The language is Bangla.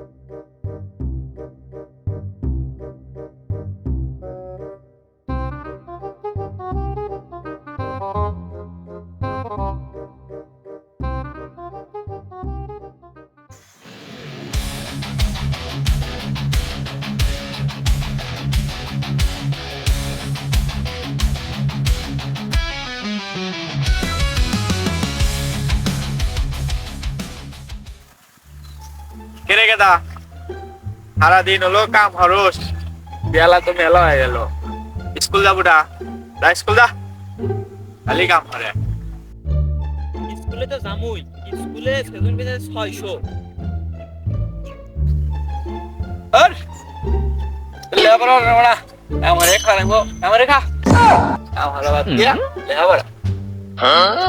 Thank you. কেরে গেদা? সারাদিন হলো কাম হরস বেলা তো মেলা হয়ে গেল। স্কুল যাব না যা স্কুল যা। খালি কাম করে। স্কুলে তো জামুই স্কুলে সেজন পেতে ছয়শো। আর? লেবরা লেবরা আমারে খা রাখব আমারে খা। আমার বাদ দিয়া। লেবরা আহা